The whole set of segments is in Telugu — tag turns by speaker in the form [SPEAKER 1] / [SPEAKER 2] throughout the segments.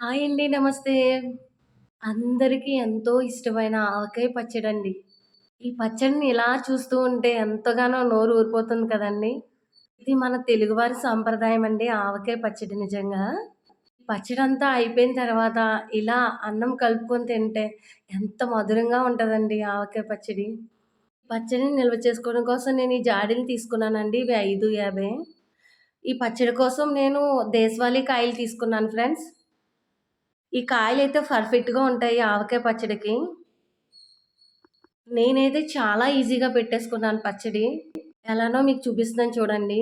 [SPEAKER 1] హాయ్ అండి. నమస్తే. అందరికీ ఎంతో ఇష్టమైన ఆవకాయ అండి ఈ పచ్చడిని ఇలా చూస్తూ ఉంటే ఎంతగానో నోరు ఊరిపోతుంది కదండీ! ఇది మన తెలుగువారి సాంప్రదాయం అండి ఆవకాయ పచ్చడి నిజంగా. పచ్చడి అంతా అయిపోయిన తర్వాత ఇలా అన్నం కలుపుకొని తింటే ఎంత మధురంగా ఉంటుందండి ఆవకాయ పచ్చడి. పచ్చడిని నిల్వ చేసుకోవడం కోసం నేను ఈ జాడీలు తీసుకున్నానండి. ఇవి 5, 50 ఈ పచ్చడి కోసం నేను దేశవాళీ కాయలు తీసుకున్నాను ఫ్రెండ్స్. ఈ కాయలు అయితే పర్ఫెక్ట్‌గా ఉంటాయి ఆవకాయ పచ్చడికి. నేనైతే చాలా ఈజీగా పెట్టేసుకున్నాను పచ్చడి. ఎలానో మీకు చూపిస్తున్నాను చూడండి.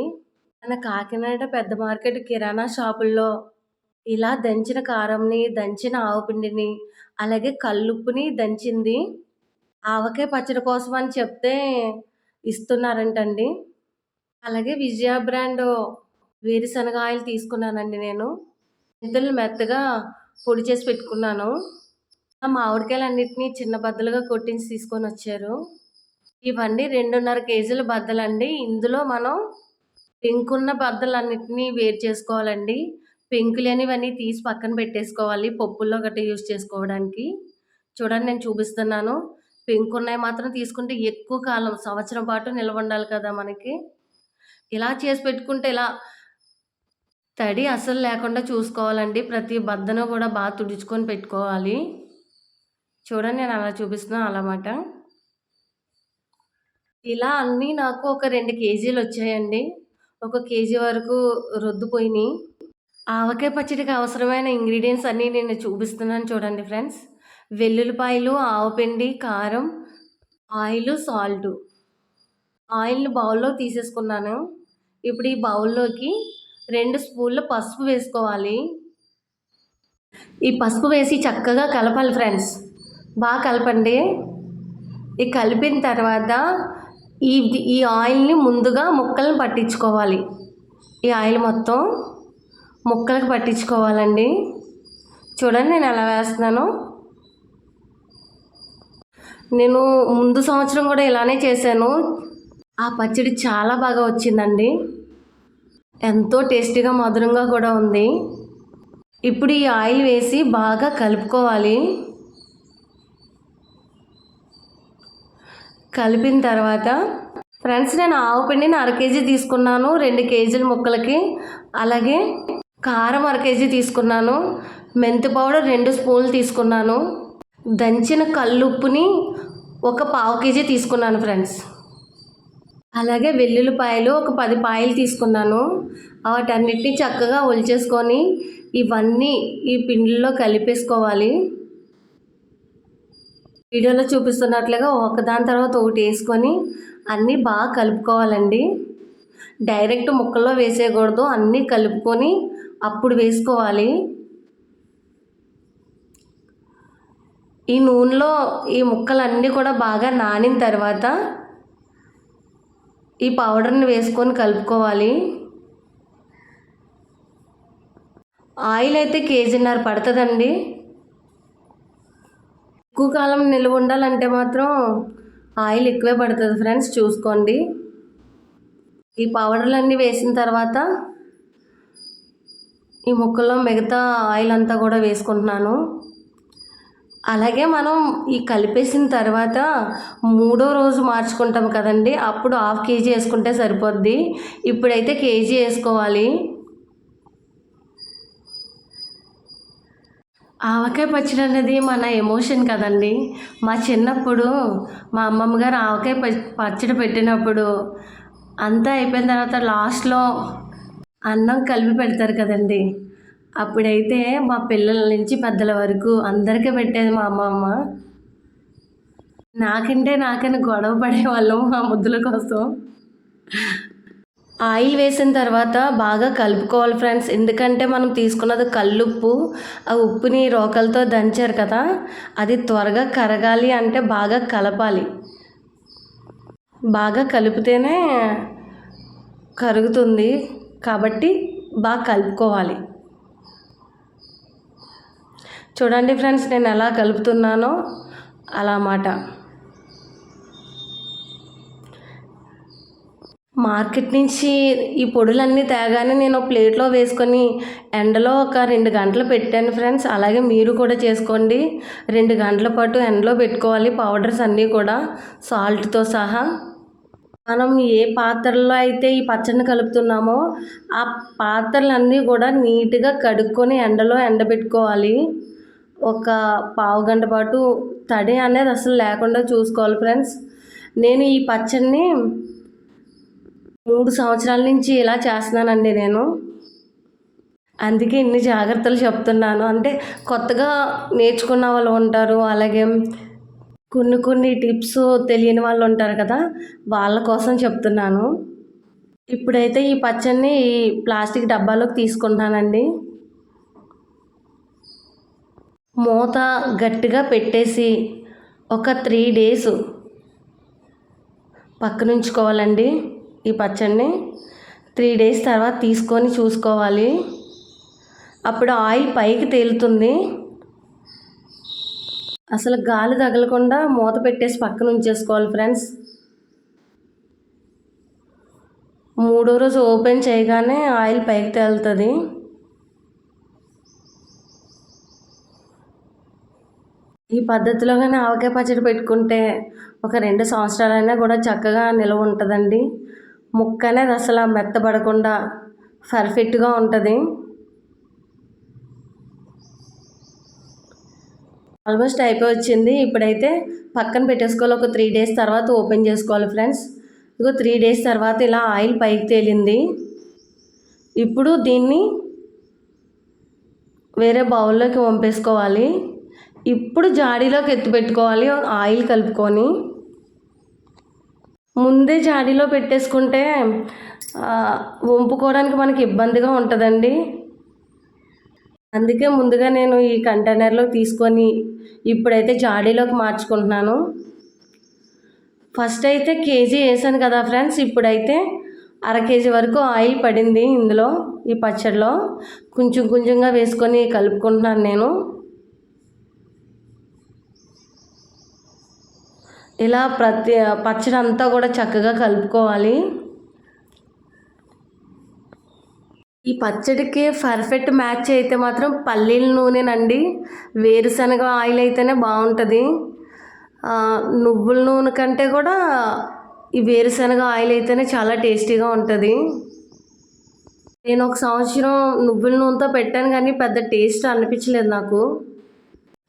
[SPEAKER 1] మన కాకినాడ పెద్ద మార్కెట్ కిరాణా షాపుల్లో ఇలా దంచిన కారంని, దంచిన ఆవపిండిని, అలాగే కల్లుప్పుని దంచింది ఆవకాయ పచ్చడి కోసం అని చెప్తే ఇస్తున్నారంటండి. అలాగే విజయ బ్రాండ్ వేరుశనగ ఆయిల్ తీసుకున్నానండి నేను. మెంతుల్ని మెత్తగా పొడి చేసి పెట్టుకున్నాను. ఆ మామిడికాయలన్నిటిని చిన్న బద్దలుగా కొట్టించి తీసుకొని వచ్చారు ఇవన్నీ 2.5 కేజీల బద్దలండి. ఇందులో మనం పెంకున్న బద్దలన్నింటినీ వేరు చేసుకోవాలండి. పింక్ లేనివన్నీ తీసి పక్కన పెట్టేసుకోవాలి. పప్పుల్లో గట్రా యూజ్ చేసుకోవడానికి. చూడండి నేను చూపిస్తున్నాను. పెంకున్నయి మాత్రం తీసుకుంటే ఎక్కువ కాలం సంవత్సరం పాటు నిలవుండాలి కదా మనకి. ఇలా చేసి పెట్టుకుంటే ఇలా తడి అస్సలు లేకుండా చూసుకోవాలండి. ప్రతి బద్దను కూడా బాగా తుడుచుకొని పెట్టుకోవాలి. చూడండి నేను అలా చూపిస్తున్నాను అలా మాట. ఇలా అన్నీ నాకు ఒక రెండు కేజీలు వచ్చాయండి ఒక కేజీ వరకు రొద్దుపోయినాయి ఆవకాయ పచ్చడికి అవసరమైన ఇంగ్రీడియంట్స్ అన్నీ నేను చూపిస్తున్నాను చూడండి ఫ్రెండ్స్. వెల్లుల్లిపాయలు, ఆవపిండి, కారం, ఆయిల్ సాల్టు. ఆయిల్‌ని బౌల్లో తీసేసుకున్నాను. ఇప్పుడు ఈ బౌల్‌లోకి రెండు స్పూన్లు పసుపు వేసుకోవాలి. ఈ పసుపు వేసి చక్కగా కలపాలి ఫ్రెండ్స్. బాగా కలపండి. ఈ కలిపిన తర్వాత ఈ ఈ ఆయిల్‌ని ముందుగా ముక్కలను పట్టించుకోవాలి. ఈ ఆయిల్ మొత్తం ముక్కలకు పట్టించుకోవాలండి. చూడండి నేను ఎలా వేస్తున్నాను నేను ముందు సంవత్సరం కూడా ఇలానే చేశాను. ఆ పచ్చడి చాలా బాగా వచ్చిందండి. ఎంతో టేస్టీగా, మధురంగా కూడా ఉంది. ఇప్పుడు ఈ ఆయిల్ వేసి బాగా కలుపుకోవాలి. కలిపిన తర్వాత ఫ్రెండ్స్ నేను ఆవు పిండిని అర కేజీ తీసుకున్నాను. రెండు కేజీల ముక్కలకి. అలాగే కారం అర కేజీ తీసుకున్నాను. మెంతి పౌడర్ రెండు స్పూన్లు తీసుకున్నాను. దంచిన కల్లుప్పుని ఒక పావు కేజీ తీసుకున్నాను ఫ్రెండ్స్. అలాగే వెల్లుల్లిపాయలు ఒక పది పాయలు తీసుకున్నాను. వాటన్నిటిని చక్కగా ఒలిచేసుకొని ఇవన్నీ ఈ పిండిలో కలిపేసుకోవాలి. వీడియోలో చూపిస్తున్నట్లుగా ఒకదాని తర్వాత ఒకటి వేసుకొని అన్నీ బాగా కలుపుకోవాలండి. డైరెక్ట్ ముక్కల్లో వేసేయకూడదు. అన్నీ కలుపుకొని అప్పుడు వేసుకోవాలి. ఈ నూనెలో ఈ ముక్కలన్నీ కూడా బాగా నానిన తర్వాత ఈ పౌడర్‌ని వేసుకొని కలుపుకోవాలి. ఆయిల్ అయితే కేజీన్నర పడుతుందండి ఎక్కువ కాలం నిల్వ ఉండాలంటే మాత్రం ఆయిల్ ఎక్కువే పడుతుంది ఫ్రెండ్స్ చూసుకోండి. ఈ పౌడర్‌లన్నీ వేసిన తర్వాత ఈ ముక్కల్లో మిగతా ఆయిల్ అంతా కూడా వేసుకుంటున్నాను. అలాగే మనం ఈ కలిపేసిన తర్వాత మూడో రోజు మార్చుకుంటాం కదండి అప్పుడు హాఫ్ కేజీ వేసుకుంటే సరిపోద్ది. ఇప్పుడైతే కేజీ వేసుకోవాలి ఆవకాయ పచ్చడి అనేది మన ఎమోషన్ కదండీ! మా చిన్నప్పుడు మా అమ్మమ్మ గారు ఆవకాయ పచ్చడి పెట్టినప్పుడు అంతా అయిపోయిన తర్వాత లాస్ట్‌లో అన్నం కలిపి పెడతారు కదండీ! అప్పుడైతే మా పిల్లల నుంచి పెద్దల వరకు అందరికీ పెట్టేది మా అమ్మమ్మ. నాకంటే నాకని గొడవ పడేవాళ్ళం ఆ ముద్దుల కోసం. ఆయిల్ వేసిన తర్వాత బాగా కలుపుకోవాలి ఫ్రెండ్స్. ఎందుకంటే మనం తీసుకున్నది కల్లుప్పు. ఆ ఉప్పుని రోకలతో దంచారు కదా! అది త్వరగా కరగాలి అంటే బాగా కలపాలి. బాగా కలిపితేనే కరుగుతుంది. కాబట్టి బాగా కలుపుకోవాలి. చూడండి ఫ్రెండ్స్ నేను ఎలా కలుపుతున్నానో అలా మాట. మార్కెట్ నుంచి ఈ పొడులన్నీ తేగానే నేను ప్లేట్లో వేసుకొని ఎండలో ఒక రెండు గంటలు పెట్టాను ఫ్రెండ్స్. అలాగే మీరు కూడా చేసుకోండి. రెండు గంటల పాటు ఎండలో పెట్టుకోవాలి పౌడర్స్ అన్నీ కూడా సాల్ట్తో సహా. మనం ఏ పాత్రలో అయితే ఈ పచ్చడిని కలుపుతున్నామో ఆ పాత్రలన్నీ కూడా నీట్గా కడుక్కొని ఎండలో ఎండబెట్టుకోవాలి. ఒక పావు గంట పాటు తడి అనేది అసలు లేకుండా చూసుకోవాలి ఫ్రెండ్స్. నేను ఈ పచ్చడిని మూడు సంవత్సరాల నుంచి ఇలా చేస్తున్నానండి నేను. అందుకే ఇన్ని జాగ్రత్తలు చెప్తున్నాను. అంటే కొత్తగా నేర్చుకున్న వాళ్ళు ఉంటారు అలాగే కొన్ని కొన్ని టిప్స్ తెలియని వాళ్ళు ఉంటారు కదా వాళ్ళ కోసం చెప్తున్నాను. ఇప్పుడైతే ఈ పచ్చడిని ఈ ప్లాస్టిక్ డబ్బాలోకి తీసుకుంటానండి మూత గట్టిగా పెట్టేసి ఒక త్రీ డేస్ పక్కనుంచుకోవాలండి ఈ పచ్చడిని. త్రీ డేస్ తర్వాత తీసుకొని చూసుకోవాలి. అప్పుడు ఆయిల్ పైకి తేలుతుంది. అసలు గాలి తగలకుండా మూత పెట్టేసి పక్కన ఉంచేసుకోవాలి ఫ్రెండ్స్. మూడో రోజు ఓపెన్ చేయగానే ఆయిల్ పైకి తేలుతుంది. ఈ పద్ధతిలో కానీ ఆవకాయ పచ్చడి పెట్టుకుంటే ఒక రెండు సంవత్సరాలైనా కూడా చక్కగా నిల్వ ఉంటుందండి. ముక్క అనేది అసలు మెత్తబడకుండా పర్ఫెక్ట్గా ఉంటుంది. ఆల్మోస్ట్ అయిపోయి వచ్చింది ఇప్పుడైతే పక్కన పెట్టేసుకోవాలి. ఒక త్రీ డేస్ తర్వాత ఓపెన్ చేసుకోవాలి ఫ్రెండ్స్. ఇగో త్రీ డేస్ తర్వాత ఇలా ఆయిల్ పైకి తేలింది. ఇప్పుడు దీన్ని వేరే బౌల్లోకి వంపేసుకోవాలి. ఇప్పుడు జాడీలోకి ఎత్తి పెట్టుకోవాలి ఆయిల్ కలుపుకొని. ముందే జాడీలో పెట్టేసుకుంటే వంపుకోవడానికి మనకి ఇబ్బందిగా ఉంటుందండి. అందుకే ముందుగా నేను ఈ కంటైనర్లో తీసుకొని ఇప్పుడైతే జాడీలోకి మార్చుకుంటున్నాను. ఫస్ట్ అయితే కేజీ వేసాను కదా ఫ్రెండ్స్ ఇప్పుడైతే అర కేజీ వరకు ఆయిల్ పడింది ఇందులో ఈ పచ్చడిలో. కొంచెం కొంచెంగా వేసుకొని కలుపుకుంటున్నాను నేను. ఇలా ప్రతి పచ్చడి అంతా కూడా చక్కగా కలుపుకోవాలి. ఈ పచ్చడికి పర్ఫెక్ట్ మ్యాచ్ అయితే మాత్రం పల్లీల నూనెనండి. వేరుశనగ ఆయిల్ అయితేనే బాగుంటుంది. నువ్వుల నూనె కంటే కూడా ఈ వేరుశనగ ఆయిల్ అయితేనే చాలా టేస్టీగా ఉంటుంది. నేను ఒక సంవత్సరం నువ్వుల నూనెతో పెట్టాను కానీ పెద్ద టేస్ట్ అనిపించలేదు నాకు.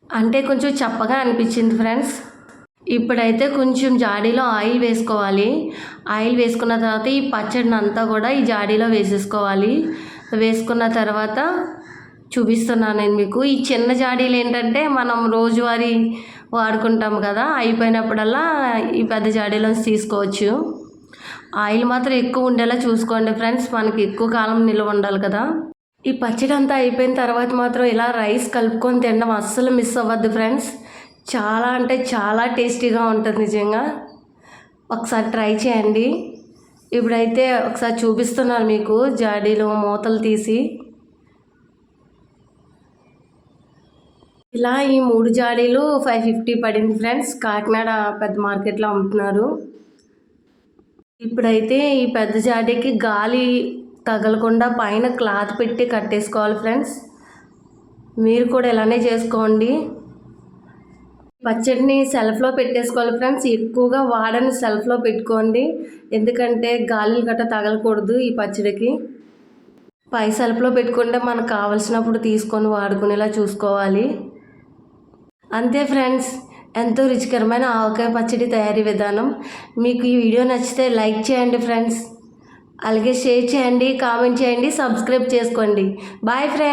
[SPEAKER 1] అంటే కొంచెం చప్పగా అనిపించింది ఫ్రెండ్స్. ఇప్పుడైతే కొంచెం జాడీలో ఆయిల్ వేసుకోవాలి. ఆయిల్ వేసుకున్న తర్వాత ఈ పచ్చడిని అంతా కూడా ఈ జాడీలో వేసేసుకోవాలి. వేసుకున్న తర్వాత చూపిస్తున్నాను నేను మీకు. ఈ చిన్న జాడీలు ఏంటంటే మనం రోజువారీ వాడుకుంటాం కదా అయిపోయినప్పుడల్లా ఈ పెద్ద జాడీలో తీసుకోవచ్చు. ఆయిల్ మాత్రం ఎక్కువ ఉండేలా చూసుకోండి ఫ్రెండ్స్ మనకి ఎక్కువ కాలం నిల్వ ఉండాలి కదా. ఈ పచ్చడి అంతా అయిపోయిన తర్వాత మాత్రం ఇలా రైస్ కలుపుకొని తినడం అస్సలు మిస్ అవ్వద్దు ఫ్రెండ్స్. చాలా అంటే చాలా టేస్టీగా ఉంటుంది నిజంగా. ఒకసారి ట్రై చేయండి. ఇప్పుడైతే ఒకసారి చూపిస్తున్నాను మీకు జాడీలో మూతలు తీసి. ఇలా ఈ మూడు జాడీలు ఫైవ్ ఫిఫ్టీ పడింది ఫ్రెండ్స్. కాకినాడ పెద్ద మార్కెట్లో అమ్ముతున్నారు. ఇప్పుడైతే ఈ పెద్ద జాడీకి గాలి తగలకుండా పైన క్లాత్ పెట్టి కట్టేసుకోవాలి ఫ్రెండ్స్. మీరు కూడా ఇలానే చేసుకోండి. పచ్చడిని సెల్ఫ్లో పెట్టేసుకోవాలి ఫ్రెండ్స్. ఎక్కువగా వాడని సెల్ఫ్లో పెట్టుకోండి. ఎందుకంటే గాలిలు గట్ట తగలకూడదు ఈ పచ్చడికి. పై సెల్ఫ్లో పెట్టుకుంటే మనకు కావలసినప్పుడు తీసుకొని వాడుకునేలా చూసుకోవాలి. అంతే ఫ్రెండ్స్. ఎంతో రుచికరమైన ఆవకాయ పచ్చడి తయారీ విధానం. మీకు ఈ వీడియో నచ్చితే లైక్ చేయండి ఫ్రెండ్స్. అలాగే షేర్ చేయండి కామెంట్ చేయండి సబ్స్క్రైబ్ చేసుకోండి. Bye friends.